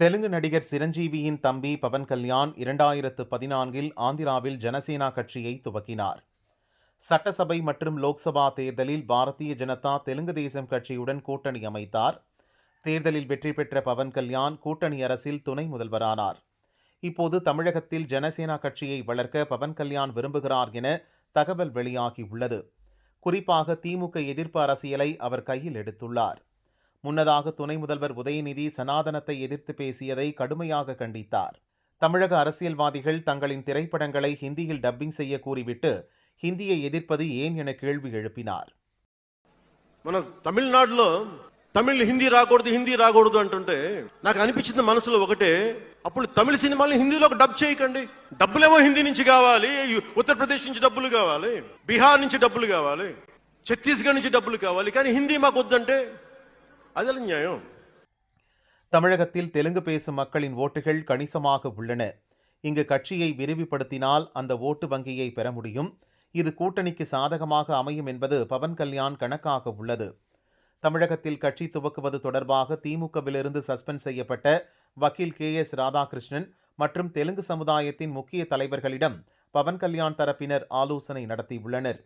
தெலுங்கு நடிகர் சிரஞ்சீவியின் தம்பி பவன் கல்யாண் இரண்டாயிரத்து பதினான்கில் ஆந்திராவில் ஜனசேனா கட்சியை துவக்கினார். சட்டசபை மற்றும் லோக்சபா தேர்தலில் பாரதிய ஜனதா தெலுங்கு தேசம் கட்சியுடன் கூட்டணி அமைத்தார். தேர்தலில் வெற்றி பெற்ற பவன் கல்யாண் கூட்டணி அரசில் துணை முதல்வரானார். இப்போது தமிழகத்தில் ஜனசேனா கட்சியை வளர்க்க பவன் கல்யாண் விரும்புகிறார் என தகவல் வெளியாகியுள்ளது குறிப்பாக திமுக எதிர்ப்பு அரசியலை அவர் கையில் எடுத்துள்ளார். முன்னதாக துணை முதல்வர் உதயநிதி சனாதனத்தை எதிர்த்து பேசியதை கடுமையாக கண்டித்தார் தமிழக அரசியல்வாதிகள் தங்களின் திரைப்படங்களை ஹிந்தியில் டப்பிங் செய்ய கூறிவிட்டு ஹிந்தியை எதிர்ப்பது ஏன் என கேள்வி எழுப்பினார் మన తమిళనాడులో తమిళ్ హిందీ రాకూడదు హిందీ రాకూడదు అంటుంటే నాకు అనిపించింది మనసులో ఒకటే అప్పుడు తమిళ సినిమాల్ని హిందీలోకి డబ్ చేయకండి డబ్బులేమో హిందీ నుంచి కావాలి ఉత్తరప్రదేశ్ నుంచి డబ్బులు కావాలి బీహార్ నుంచి డబ్బులు కావాలి ఛత్తీస్గఢ్ నుంచి డబ్బులు కావాలి కానీ హిందీ మాకు వద్దంటే அதில் நியாயம். தமிழகத்தில் தெலுங்கு பேசும் மக்களின் ஓட்டுகள் கணிசமாக உள்ளன. இங்கு கட்சியை விரிவுபடுத்தினால் அந்த ஓட்டு வங்கியை பெற முடியும். இது கூட்டணிக்கு சாதகமாக அமையும் என்பது பவன் கல்யாண் கணக்காக உள்ளது. தமிழகத்தில் கட்சி துவக்குவது தொடர்பாக திமுகவிலிருந்து சஸ்பெண்ட் செய்யப்பட்ட வக்கீல் கே எஸ் ராதாகிருஷ்ணன் மற்றும் தெலுங்கு சமுதாயத்தின் முக்கிய தலைவர்களிடம் பவன் கல்யாண் தரப்பினர் ஆலோசனை நடத்தியுள்ளனர்.